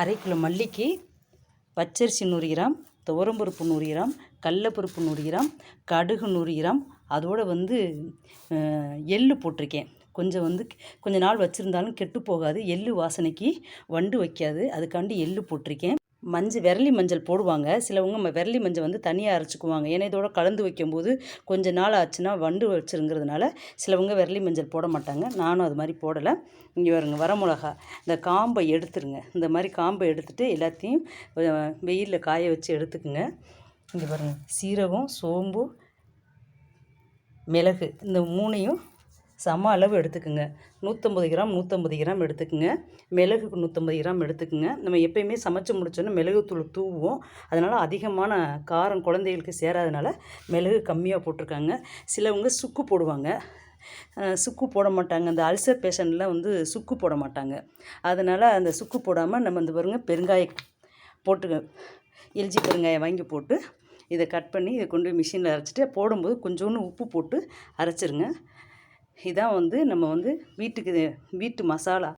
அரை கிலோ மல்லிக்கு பச்சரிசி நூறு கிராம் துவரம்பருப்பு நூறு கிராம் கடலப்பருப்பு நூறு கிராம் கடுகு நூறு கிராம். அதோடு வந்து எள்ளு போட்டிருக்கேன். கொஞ்சம் வந்து கொஞ்ச நாள் வச்சுருந்தாலும் கெட்டு போகாது. எள் வாசனைக்கு வண்டு வைக்காது. அதுக்காண்டி எள்ளு போட்டிருக்கேன். மஞ்சள் விரலி மஞ்சள் போடுவாங்க. சிலவங்க ம விரலி மஞ்சள் வந்து தனியாக அரைச்சிக்குவாங்க. ஏன்னா இதோட கலந்து வைக்கும்போது கொஞ்ச நாள் ஆச்சுன்னா வண்டு வச்சுருங்கிறதுனால சிலவங்க விரலி மஞ்சள் போட மாட்டாங்க. நானும் அது மாதிரி போடலை. இங்கே வருங்க வரமிளகா இந்த காம்பை எடுத்துருங்க. இந்த மாதிரி காம்பை எடுத்துகிட்டு எல்லாத்தையும் வெயிலில் காய வச்சு எடுத்துக்குங்க. இங்கே பாருங்கள் சீரகம் சோம்பு மிளகு இந்த மூணையும் சம அளவு எடுத்துக்குங்க. நூற்றம்பது கிராம் நூற்றம்பது கிராம் எடுத்துக்குங்க. மிளகுக்கு நூற்றம்பது கிராம் எடுத்துக்குங்க. நம்ம எப்பயுமே சமைச்சு முடிச்சோன்னே மிளகுத்தூள் தூவுவோம். அதனால் அதிகமான காரம் குழந்தைகளுக்கு சேராதனால மிளகு கம்மியாக போட்டிருக்காங்க. சிலவங்க சுக்கு போடுவாங்க. சுக்கு போட மாட்டாங்க. அந்த அல்சர் பேஷண்ட்லாம் வந்து சுக்கு போட மாட்டாங்க. அதனால் அந்த சுக்கு போடாமல் நம்ம இந்த பாருங்க பெருங்காய போட்டுக்க எல்ஜி பெருங்காயம் வாங்கி போட்டு இதை கட் பண்ணி இதை கொண்டு போய் மிஷினில் அரைச்சிட்டு போடும்போது கொஞ்சோண்டு உப்பு போட்டு அரைச்சிருங்க. இதான் வந்து நம்ம வந்து வீட்டுக்கு வீட்டு மசாலா.